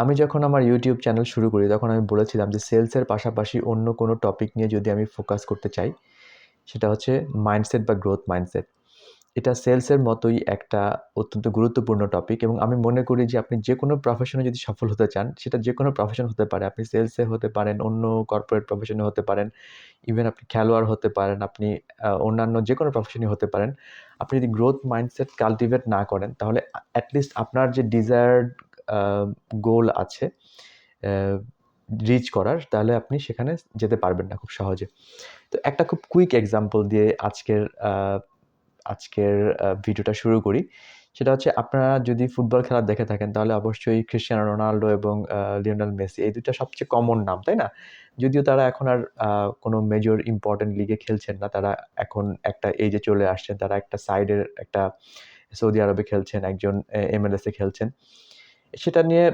আমি যখন আমার ইউটিউব চ্যানেল শুরু করি, তখন আমি বলেছিলাম যে সেলসের পাশাপাশি অন্য কোনো টপিক নিয়ে যদি আমি ফোকাস করতে চাই, সেটা হচ্ছে মাইন্ডসেট বা গ্রোথ মাইন্ডসেট এটা সেলসের মতোই একটা অত্যন্ত গুরুত্বপূর্ণ টপিক এবং আমি মনে করি যে, আপনি যে কোনো প্রফেশনে যদি সফল হতে চান, সেটা যে কোনো প্রফেশন হতে পারে। আপনি সেলসে হতে পারেন, অন্য কর্পোরেট প্রফেশনে হতে পারেন ইভেন আপনি খেলোয়াড় হতে পারেন, আপনি অন্যান্য যে কোনো প্রফেশনে হতে পারেন। আপনি যদি গ্রোথ মাইন্ডসেট কাল্টিভেট না করেন, তাহলে অ্যাটলিস্ট আপনার যে ডিজায়ার্ড গোল আছে রিচ করার, তাহলে আপনি সেখানে যেতে পারবেন না খুব সহজে। তো একটা খুব কুইক এক্সাম্পল দিয়ে আজকের আজকের ভিডিওটা শুরু করি। সেটা হচ্ছে আপনারা যদি ফুটবল খেলা দেখে থাকেন, তাহলে অবশ্যই ক্রিস্টিয়ানো রোনাল্ডো এবং লিওনাল মেসি এই দুটো সবচেয়ে কমন নাম, তাই না? যদিও তারা এখন আর কোনো মেজর ইম্পর্টেন্ট লিগে খেলছেন না, তারা এখন একটা এজে চলে আসছেন, তারা একটা সাইডের একটা সৌদি আরবে খেলছেন, একজন এমএলএসে খেলছেন। সেটা নিয়ে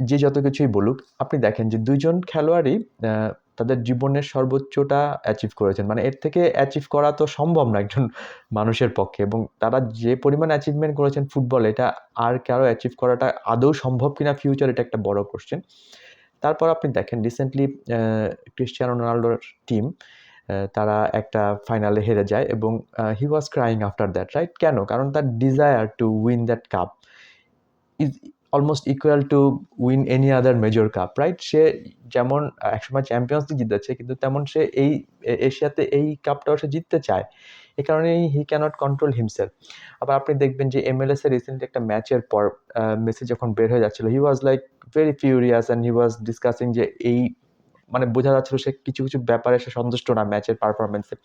যে যত কিছুই বলুক, আপনি দেখেন যে দুইজন খেলোয়াড়ই তাদের জীবনের সর্বোচ্চটা অ্যাচিভ করেছেন। মানে এর থেকে অ্যাচিভ করা তো সম্ভব না একজন মানুষের পক্ষে এবং তারা যে পরিমাণ অ্যাচিভমেন্ট করেছেন ফুটবল এটা আর কারও অ্যাচিভ করাটা আদৌ সম্ভব কিনা ফিউচার এটা একটা বড় কোশ্চেন তারপর আপনি দেখেন রিসেন্টলি ক্রিশ্চিয়ানো রোনাল্ডোর টিম তারা একটা ফাইনালে হেরে যায় এবং he was crying after that right কেন? কারণ তার desire to win that cup is almost equal to win any other major cup right সে যেমন একসময় চ্যাম্পিয়ন্স লিগ জিতেছে, কিন্তু তেমন সে এই এশিয়াতে এই কাপটাও সে জিততে চায়। এ কারণেই হি ক্যানট কন্ট্রোল হিমসেলফ আবার আপনি দেখবেন যে এম এমএলএস এর রিসেন্টলি একটা ম্যাচের পর মেসি যখন বের হয়ে যাচ্ছিল he was like very furious and he was discussing যে এই মানে বোঝা যাচ্ছিল সে কিছু কিছু ব্যাপারে সে সন্তুষ্ট না ম্যাচের পারফরমেন্সে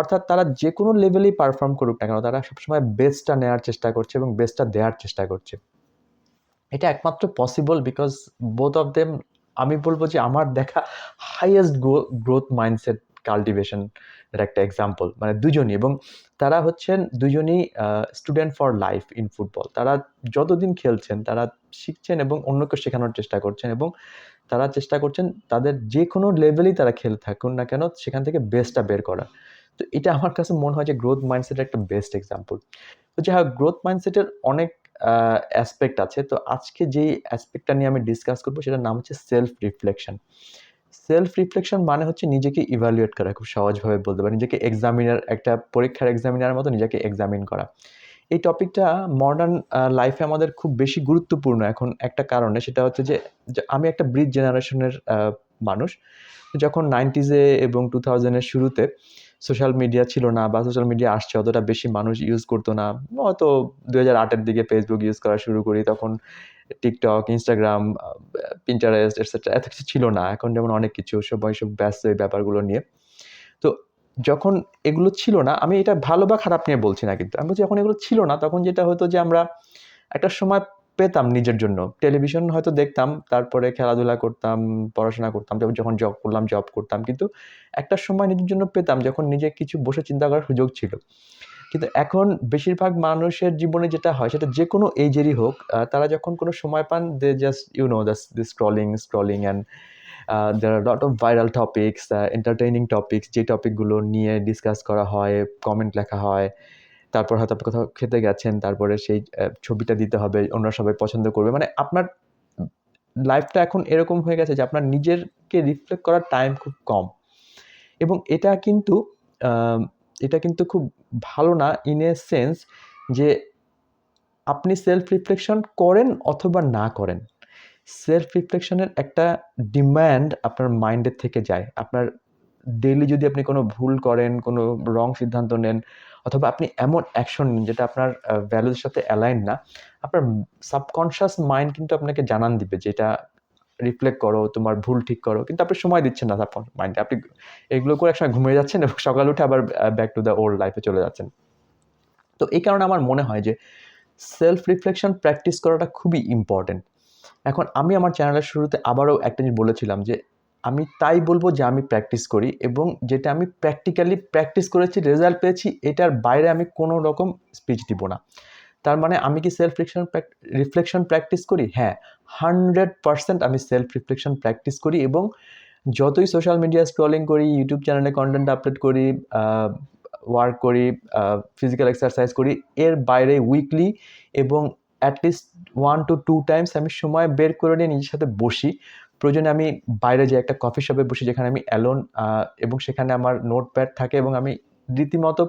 অর্থাৎ তারা যে কোনো লেভেলেই পারফর্ম করুক না কেন, তারা সবসময় বেস্টটা নেওয়ার চেষ্টা করছে এবং বেস্টটা দেওয়ার চেষ্টা করছে। এটা একমাত্র possible because both of them আমি বলব যে আমার দেখা হাইয়েস্ট গ্রোথ মাইন্ডসেট কাল্টিভেশন এর একটা এক্সাম্পল মানে দুজনই এবং তারা হচ্ছেন দুজনই student for life in football তারা যতদিন খেলছেন, তারা শিখছেন এবং অন্যকে শেখানোর চেষ্টা করছেন এবং তারা চেষ্টা করছেন তাদের যে কোনো লেভেলেই তারা খেলে থাকুন না কেন, সেখান থেকে বেস্টটা বের করা তো এটা আমার কাছে মনে হয় যে গ্রোথ মাইন্ডসেটের একটা বেস্ট এক্সাম্পল তো যাই হোক গ্রোথ মাইন্ডসেটের অনেক অ্যাসপেক্ট আছে। তো আজকে যেই অ্যাসপেক্টটা নিয়ে আমি ডিসকাস করব সেটার নাম হচ্ছে সেলফ রিফ্লেকশন সেলফ রিফ্লেকশন মানে হচ্ছে নিজেকে ইভ্যালুয়েট করা, খুব সহজভাবে বলতে পারি। নিজেকে এক্সামিনার একটা পরীক্ষার এক্সামিনার মতো নিজেকে এক্সামিন করা। এই টপিকটা মডার্ন লাইফে আমাদের খুব বেশি গুরুত্বপূর্ণ এখন একটা কারণে, সেটা হচ্ছে যে আমি একটা ব্রিজ জেনারেশনের মানুষ। যখন নাইনটিজে এবং টু থাউজেন্ডের শুরুতে সোশ্যাল মিডিয়া ছিল না বা সোশ্যাল মিডিয়া আসছে, অতটা বেশি মানুষ ইউজ করতো না। হয়তো দু হাজার আটের দিকে ফেসবুক ইউজ করা শুরু করি, তখন টিকটক ইনস্টাগ্রাম পিন্টারেস্ট এটসেট্রা এত কিছু ছিল না। এখন যেমন অনেক কিছু সবাই সব ব্যস্ত এই ব্যাপারগুলো নিয়ে। তো যখন এগুলো ছিল না, আমি এটা ভালো বা খারাপ নিয়ে বলছি না কিন্তু। আমি বলছি, যখন এগুলো ছিল না, তখন যেটা হতো যে আমরা একটা সময় পেতাম নিজের জন্য। টেলিভিশন হয়তো দেখতাম, তারপরে খেলাধুলা করতাম, পড়াশোনা করতাম তারপর যখন জব করলাম জব করতাম। কিন্তু একটা সময় নিজের জন্য পেতাম যখন নিজে কিছু বসে চিন্তা করার সুযোগ ছিল। কিন্তু এখন বেশিরভাগ মানুষের জীবনে যেটা হয়, সেটা যে কোনো এজেরই হোক তারা যখন কোনো সময় পান they just you know this scrolling scrolling and there are lot of viral topics entertaining topics যে টপিকগুলো নিয়ে ডিসকাস করা হয় কমেন্ট লেখা হয়। তারপর হয়তো আপনি কোথাও খেতে গেছেন, তারপরে সেই ছবিটা দিতে হবে অন্য সবাই পছন্দ করবে। মানে আপনার লাইফটা এখন এরকম হয়ে গেছে যে আপনার নিজেরকে রিফ্লেক্ট করার টাইম খুব কম। এবং এটা কিন্তু এটা কিন্তু খুব ভালো না ইন এ সেন্স যে আপনি সেলফ রিফ্লেকশন করেন অথবা না করেন। সেলফ রিফ্লেকশনের একটা ডিম্যান্ড আপনার মাইন্ডের থেকে যায়। আপনার ডেইলি যদি আপনি কোনো ভুল করেন, কোনো রং সিদ্ধান্ত নেন, অথবা আপনি এমন অ্যাকশন নিন যেটা আপনার ভ্যালুর সাথে অ্যালাইন না, আপনার সাবকনশিয়াস মাইন্ড কিন্তু আপনাকে জানান দিবে যে এটা রিফ্লেক্ট করো, তোমার ভুল ঠিক করো, কিন্তু আপনি সময় দিচ্ছেন না সাবকনশিয়াস মাইন্ডে আপনি এগুলো করে একসময় ঘুমিয়ে যাচ্ছেন এবং সকালে উঠে আবার ব্যাক টু দ্য ওল্ড লাইফে চলে যাচ্ছেন। তো এই কারণে আমার মনে হয় যে সেলফ রিফ্লেকশন প্র্যাকটিস করাটা খুবই ইম্পর্টেন্ট এখন আমি আমার চ্যানেলের শুরুতে আবারও একটা জিনিস বলেছিলাম যে আমি তাই বলব যে আমি প্র্যাকটিস করি এবং যেটা আমি প্র্যাকটিক্যালি প্র্যাকটিস করেছি রেজাল্ট পেয়েছি, এটার বাইরে আমি কোনো রকম স্পিচ দিব না। তার মানে আমি কি সেলফ রিফ্লেকশন রিফ্লেকশন প্র্যাকটিস করি? হ্যাঁ হান্ড্রেড পার্সেন্ট আমি সেলফ রিফ্লেকশন প্র্যাকটিস করি এবং যতই সোশ্যাল মিডিয়া স্ক্রলিং করি ইউটিউব চ্যানেলে কন্টেন্ট আপলোড করি ওয়ার্ক করি ফিজিক্যাল এক্সারসাইজ করি, এর বাইরে উইকলি এবং at least one two two times আমি সময় বের করে নিয়ে নিজের সাথে বসি। প্রয়োজনে আমি বাইরে যাই একটা কফি শপে বসি যেখানে আমি অ্যালোন এবং সেখানে আমার নোটপ্যাড থাকে এবং আমি রীতিমতো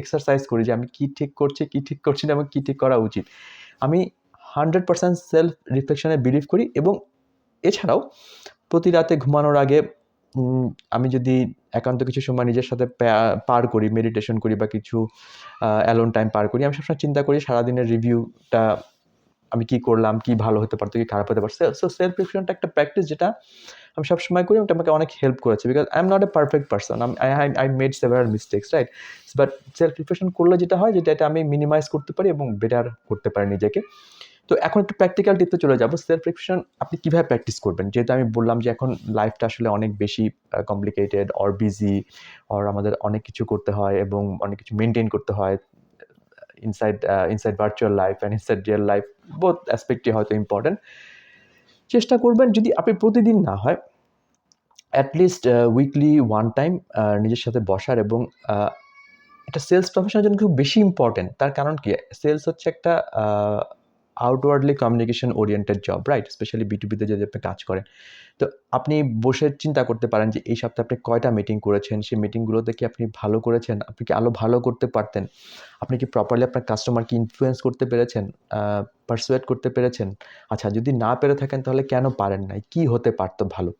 এক্সারসাইজ করি যে আমি কী ঠিক করছি, কী ঠিক করছি না এবং কী ঠিক করা উচিত। আমি হান্ড্রেড পার্সেন্ট সেলফ রিফ্লেকশনে বিলিভ করি এবং এছাড়াও প্রতি রাতে ঘুমানোর আগে আমি যদি একান্ত কিছু সময় নিজের সাথে পার করি মেডিটেশন করি বা কিছু অ্যালোন টাইম পার করি, আমি সবসময় চিন্তা করি সারাদিনের রিভিউটা আমি কি করলাম, কি ভালো হতে পারতো, কি খারাপ হতে পারতো। সো সেলফ রিফ্লেকশনটা একটা প্র্যাকটিস যেটা আমি সবসময় করি এটা আমাকে অনেক হেল্প করেছে because I am not a perfect person I I made several mistakes right but self reflection করলে যেটা হয় যেটা এটা আমি মিনিমাইজ করতে পারি এবং বেটার করতে পারি নিজেকে। তো এখন একটু প্র্যাকটিক্যাল টিপতে চলে যাব। সেলফ রিফ্লেকশন আপনি কীভাবে প্র্যাকটিস করবেন? যেহেতু আমি বললাম যে এখন লাইফটা আসলে অনেক বেশি কমপ্লিকেটেড অর বিজি অর আমাদের অনেক কিছু করতে হয় এবং অনেক কিছু মেনটেন করতে হয়। Inside inside virtual life and inside real life both অ্যাসপেক্টই হয়তো ইম্পর্টেন্ট চেষ্টা করবেন যদি আপনি প্রতিদিন না হয় অ্যাটলিস্ট উইকলি ওয়ান টাইম নিজের সাথে বসার এবং একটা সেলস প্রফেশনের জন্য খুব বেশি ইম্পর্টেন্ট তার কারণ কি? সেলস হচ্ছে একটা outwardly communication oriented job right specially বিটুবিতে যদি আপনি কাজ করেন। তো আপনি বসে চিন্তা করতে পারেন যে, এই সপ্তাহে আপনি কয়টা মিটিং করেছেন? সেই মিটিংগুলোতে কি আপনি ভালো করেছেন? আপনি কি আলো ভালো করতে পারতেন? আপনি কি প্রপারলি আপনার কাস্টমারকে ইনফ্লুয়েন্স করতে পেরেছেন? পারসুয়েট করতে পেরেছেন? আচ্ছা যদি না পেরে থাকেন তাহলে কেন পারেন নাই? কি হতে পারতো ভালো?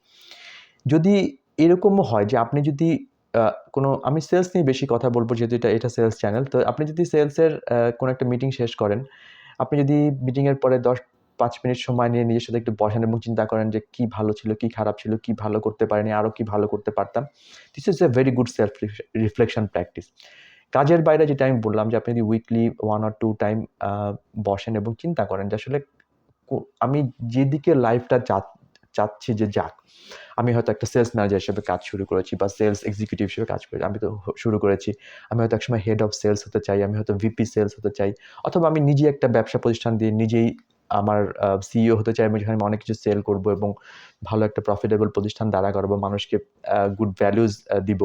যদি এরকমও হয় যে, আপনি যদি কোনো, আমি সেলস নিয়ে বেশি কথা বলব যেহেতু এটা এটা সেলস চ্যানেল তো আপনি যদি সেলসের কোনো একটা মিটিং শেষ করেন আপনি যদি মিটিংয়ের পরে দশ, পাঁচ মিনিট সময় নিয়ে নিজের সাথে একটু বসেন এবং চিন্তা করেন যে কী ভালো ছিল, কী খারাপ ছিল, কী ভালো করতে পারেনি আরও কী ভালো করতে পারতাম this is a very good self reflection practice কাজের বাইরে যেটা আমি বললাম যে আপনি যদি weekly one or two time বসেন এবং চিন্তা করেন যে আসলে আমি যেদিকে লাইফটা চাচ্ছি যে যাক, আমি হয়তো একটা সেলস ম্যানেজার হিসেবে কাজ শুরু করেছি বা সেলস এক্সিকিউটিভ হিসেবে কাজ করেছি, আমি তো শুরু করেছি। আমি হয়তো একসময় হেড অফ সেলস হতে চাই, আমি হয়তো ভিপি সেলস হতে চাই, অথবা আমি নিজে একটা ব্যবসা প্রতিষ্ঠান দিয়ে নিজেই আমার সিইও হতে চাই, আমি যেখানে অনেক কিছু সেল করব এবং ভালো একটা প্রফিটেবল প্রতিষ্ঠান দাঁড়া করব, মানুষকে গুড ভ্যালুজ দিব।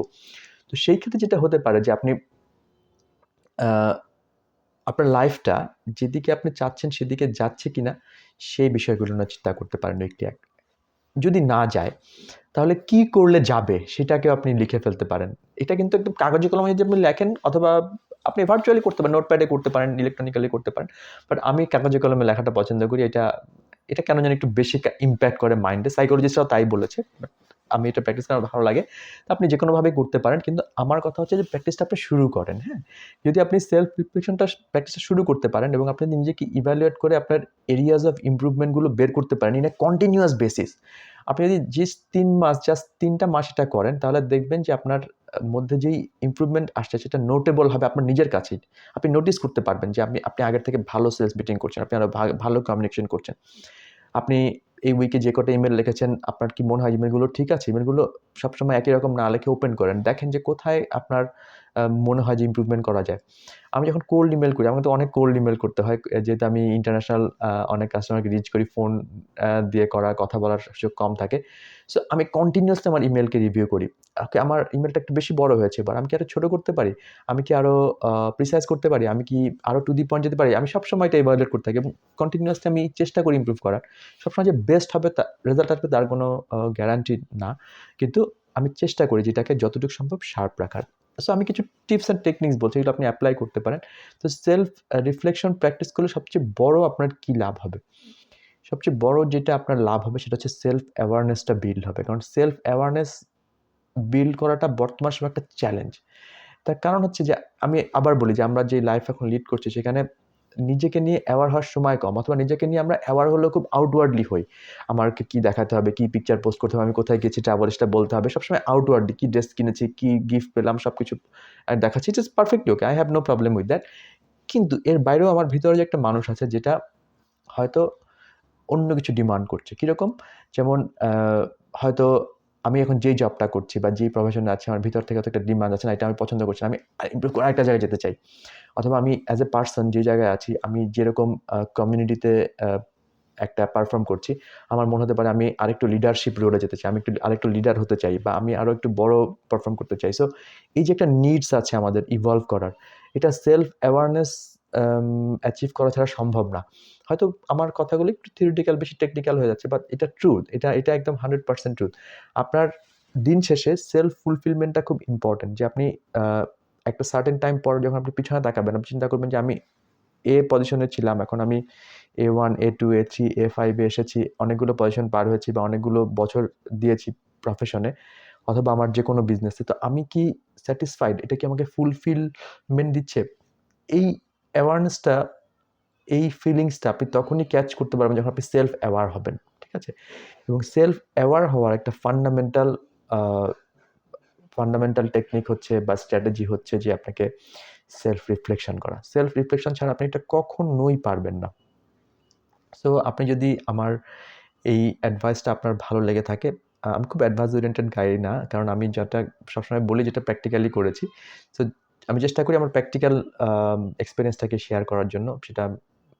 তো সেই ক্ষেত্রে যেটা হতে পারে যে আপনি আপনার লাইফটা যেদিকে আপনি চাচ্ছেন সেদিকে যাচ্ছে কিনা, সেই বিষয়গুলো না চিন্তা করতে পারেন একটি এক। যদি না যায়, তাহলে কি করলে যাবে সেটাকেও আপনি লিখে ফেলতে পারেন। এটা কিন্তু একদম কাগজে কলমে যদি আপনি লেখেন অথবা আপনি ভার্চুয়ালি করতে পারেন নোটপ্যাডে করতে পারেন ইলেকট্রনিক্যালি করতে পারেন বাট আমি কাগজে কলমে লেখাটা পছন্দ করি। এটা এটা কেন যেন একটু বেশি ইম্প্যাক্ট করে মাইন্ডে সাইকোলজিস্টরাও তাই বলেছে, But আমি এটা প্র্যাকটিস করা ভালো লাগে। তো আপনি যে কোনোভাবে করতে পারেন, কিন্তু আমার কথা হচ্ছে যে প্র্যাকটিসটা আপনি শুরু করেন হ্যাঁ? যদি আপনি সেলফ প্রিপারেশনটা প্র্যাকটিসটা শুরু করতে পারেন এবং আপনি নিজেকে ইভ্যালুয়েট করে আপনার এরিয়াজ অফ ইমপ্রুভমেন্টগুলো বের করতে পারেন ইন এ কন্টিনিউয়াস বেসিস আপনি যদি যে তিন মাস জাস্ট তিনটা মাস এটা করেন, তাহলে দেখবেন যে আপনার মধ্যে যেই ইম্প্রুভমেন্ট আসছে, সেটা নোটেবল হবে আপনার নিজের কাছেই। আপনি নোটিস করতে পারবেন যে আপনি আপনি আগের থেকে ভালো সেলস মিটিং করছেন, আপনি আরও ভালো কমিউনিকেশন করছেন। আপনি এই উইকে যে কটা ইমেল লিখেছেন, আপনার কি মনে হয় ইমেলগুলো ঠিক আছে? ইমেলগুলো সবসময় একই রকম না লিখে ওপেন করেন। দেখেন যে কোথায় আপনার মনে হয় যে ইমপ্রুভমেন্ট করা যায়। আমি যখন কোল্ড ইমেল করি, আমাকে তো অনেক কোল্ড ইমেল করতে হয়, যেহেতু আমি ইন্টারন্যাশনাল অনেক কাস্টমারকে রিচ করি ফোন দিয়ে করা, কথা বলার সুযোগ কম থাকে। সো আমি কন্টিনিউয়াসলি আমার ইমেলকে রিভিউ করি। আমার ইমেলটা একটু বেশি বড় হয়েছে এবার আমি কি আরও ছোটো করতে পারি? আমি কি আরও প্রিসাইজ করতে পারি? আমি কি আরও টু দি পয়েন্ট যেতে পারি? আমি সবসময় এটা ইভালুয়েট করতে থাকি এবং কন্টিনিউয়াসলি আমি চেষ্টা করি ইমপ্রুভ করার। সবসময় যে বেস্ট হবে তা রেজাল্ট আসবে তার কোনো গ্যারান্টি না। কিন্তু আমি চেষ্টা করি যেটাকে যতটুকু সম্ভব শার্প রাখার। সো আমি কিছু টিপস অ্যান্ড টেকনিক্স বলছি এগুলো আপনি অ্যাপ্লাই করতে পারেন। তো সেলফ রিফ্লেকশন প্র্যাকটিস করলে সবচেয়ে বড় আপনার কী লাভ হবে? সবচেয়ে বড় যেটা আপনার লাভ হবে, সেটা হচ্ছে সেলফ অ্যাওয়ারনেসটা বিল্ড হবে। কারণ সেলফ অ্যাওয়ারনেস বিল্ড করাটা বর্তমান সময় একটা চ্যালেঞ্জ তার কারণ হচ্ছে যে, আমি আবার বলি যে, আমরা যে লাইফ এখন লিড করছি, সেখানে নিজেকে নিয়ে অ্যাওয়ার হওয়ার সময় কম, অথবা নিজেকে নিয়ে আমরা অ্যাওয়ার হলেও খুব আউটওয়ার্ডলি হই। আমাকে কি দেখাতে হবে, কি পিকচার পোস্ট করতে হবে, আমি কোথায় গেছি ট্রাভেল সেটা বলতে হবে। সবসময় আউটওয়ার্ডলি কি ড্রেস কিনেছি, কি গিফট পেলাম সব কিছু দেখাচ্ছি it is perfectly okay I have no problem with that কিন্তু এর বাইরেও আমার ভিতরে যে একটা মানুষ আছে, যেটা হয়তো অন্য কিছু ডিমান্ড করছে। কীরকম? যেমন হয়তো আমি এখন যেই জবটা করছি বা যেই প্রফেশনে আছে, আমার ভিতর থেকে একটা ডিমান্ড আছে না, এটা আমি পছন্দ করছি না। আমি ইমপ্রুভ করে আরেকটা জায়গায় যেতে চাই। অথবা আমি অ্যাজ এ পার্সন যে জায়গায় আছি, আমি যেরকম কমিউনিটিতে একটা পারফর্ম করছি, আমার মনে হতে পারে আমি আরেকটু লিডারশিপ রোলে যেতে চাই, আমি একটু আরেকটু লিডার হতে চাই বা আমি আরও একটু বড় পারফর্ম করতে চাই। সো এই যে একটা নিডস আছে আমাদের ইভলভ করার, এটা সেলফ অ্যাওয়ারনেস অ্যাচিভ করা ছাড়া সম্ভব না। হয়তো আমার কথাগুলো একটু থিওরিটিক্যাল বেশি টেকনিক্যাল হয়ে যাচ্ছে বাট এটা ট্রুথ এটা এটা একদম হান্ড্রেড পার্সেন্ট ট্রুথ আপনার দিন শেষে সেলফ ফুলফিলমেন্টটা খুব ইম্পর্টেন্ট যে আপনি একটা সার্টেন টাইম পর যখন আপনি পিছনে তাকাবেন, আপনি চিন্তা করবেন যে আমি এ পজিশনে ছিলাম, এখন আমি A one A two A three A ফাইভে এসেছি, অনেকগুলো পজিশন পার হয়েছি বা অনেকগুলো বছর দিয়েছি প্রফেশনে অথবা আমার যে কোনো বিজনেসে তো আমি কি স্যাটিসফাইড এটা কি আমাকে ফুলফিলমেন্ট দিচ্ছে? এই অ্যাওয়ারনেসটা এই ফিলিংসটা আপনি তখনই ক্যাচ করতে পারবেন যখন আপনি সেলফ অ্যাওয়ার হবেন, ঠিক আছে? এবং সেলফ অ্যাওয়ার হওয়ার একটা ফান্ডামেন্টাল ফান্ডামেন্টাল টেকনিক হচ্ছে বা স্ট্র্যাটেজি হচ্ছে যে আপনাকে সেলফ রিফ্লেকশন করা। সেলফ রিফ্লেকশন ছাড়া আপনি এটা কখনোই পারবেন না। সো আপনি যদি আমার এই অ্যাডভাইসটা আপনার ভালো লেগে থাকে আমি খুব অ্যাডভাইস ওরিয়েন্টেড গাই না, কারণ আমি যেটা সবসময় বলি যেটা প্র্যাকটিক্যালি করেছি। সো আমি চেষ্টা করি আমার প্র্যাকটিক্যাল এক্সপিরিয়েন্সটাকে শেয়ার করার জন্য। সেটা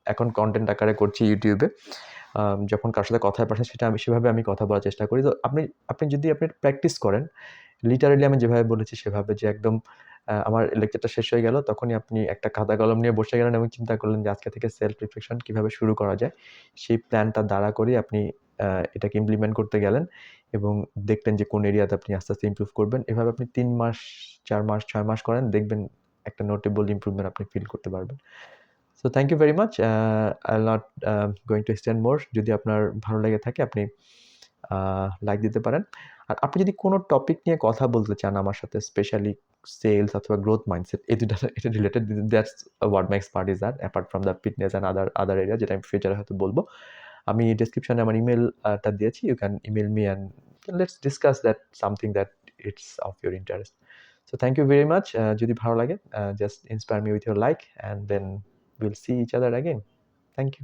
এখন কন্টেন্ট আকারে করছি ইউটিউবে যখন কার সাথে কথায় পাঠাই সেটা আমি, সেভাবে আমি কথা বলার চেষ্টা করি। তো আপনি আপনি যদি আপনি প্র্যাকটিস করেন লিটারালি আমি যেভাবে বলেছি, সেভাবে যে একদম আমার লেকচারটা শেষ হয়ে গেল, তখনই আপনি একটা খাতা কলম নিয়ে বসে গেলেন এবং চিন্তা করলেন যে আজকে থেকে সেলফ রিফ্লেকশন কীভাবে শুরু করা যায়। সেই প্ল্যানটা দাঁড়া করে আপনি এটাকে ইমপ্লিমেন্ট করতে গেলেন এবং দেখলেন যে কোন এরিয়াতে আপনি আস্তে আস্তে ইমপ্রুভ করবেন। এভাবে আপনি তিন মাস, চার মাস, ছয় মাস করেন, দেখবেন একটা নোটেবল ইমপ্রুভমেন্ট আপনি ফিল করতে পারবেন। So thank you very much I not going to extend more যদি আপনার ভালো লেগে থাকে, আপনি লাইক দিতে পারেন। আর আপনি যদি কোনো টপিক নিয়ে কথা বলতে চান আমার সাথে স্পেশালি সেলস অথবা গ্রোথ মাইন্ডসেট এই দুটা, এটা related that's what my expert is R apart from the fitness and other other area যেটা আমি ফিউচারে হয়তো বলব। আমি ডিসক্রিপশানে আমার ইমেলটা দিয়েছি। You can email me and let's discuss that something that it's of your interest so thank you very much যদি ভালো লাগে just inspire me with your like and then will see each other again thank you